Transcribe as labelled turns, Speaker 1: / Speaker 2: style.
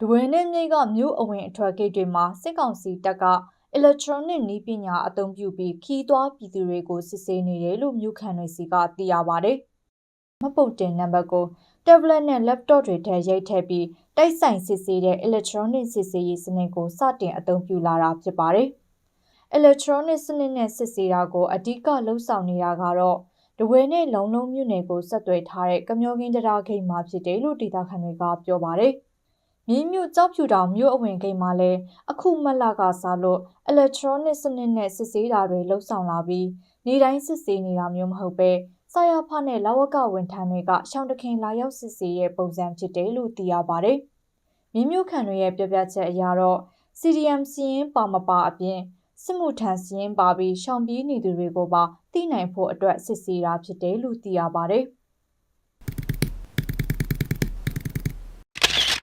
Speaker 1: ဒဝင်းနဲ့မြိတ်ကမြို့အဝင်အထွက်ဂိတ်တွေမှာစစ်ကောင်စီတပ်ကအီလက်ထရောနစ်နည်းပညာအသုံးပြုပြီးခီးသွွားပြည်သူတွေကိုစစ်ဆေးနေတယ်လို့မြို့ခံတွေစီကသိရပါဗျ။မပုတ်တင်နံပါတ်ကို tablet နဲ့ laptop တွေထဲရိုက်ထည့်ပြီးတိုက်ဆိုင်စစ်ဆေးတဲ့ electronic စစ်ဆေးရေးစနစ်ကိုစတင်အသုံးပြုလာတာဖြစ်ပါတယ်။ electronic စနစ်နဲ့စစ်ဆေးတာကိုအဓိကလှုပ်ဆောင်နေတာကတော့ဒဝဲနဲ့လုံလုံးမြို့နယ်ကိုဆက်သွယ်ထားတဲ့ကမျောကင်းတရားဂိတ်မှာဖြစ်တယ်လို့ဒေသခံတွေကပြောပါတယ်။ မြင်းမြို့ကြောက်ဖြူတောင်မြို့အဝင်ဂိတ်မှာလည်းအခုမလကစားလို့ electronic စနစ်နဲ့စစ်ဆေးတာတွေလှုပ်ဆောင်လာပြီးနေတိုင်းစစ်ဆေးနေတာမျိုးမဟုတ်ပဲစာရဖနဲ့လဝကဝန်ထမ်းတွေကရှောင်းတခင်လာရောက်စစ်ဆေးရဲ့ပုံစံဖြစ်တယ်လို့သိရပါတယ်။မြင်းမြို့ခံတွေရဲ့ပြောပြချက်အရတော့ CDM စီရင်ပါမပါအပြင်စစ်မှုထမ်းစီရင်ပါပြီးရှောင်ပြေးနေသူတွေကိုပါသိနိုင်ဖို့အတွက်စစ်ဆေးတာဖြစ်တယ်လို့သိရပါတယ်။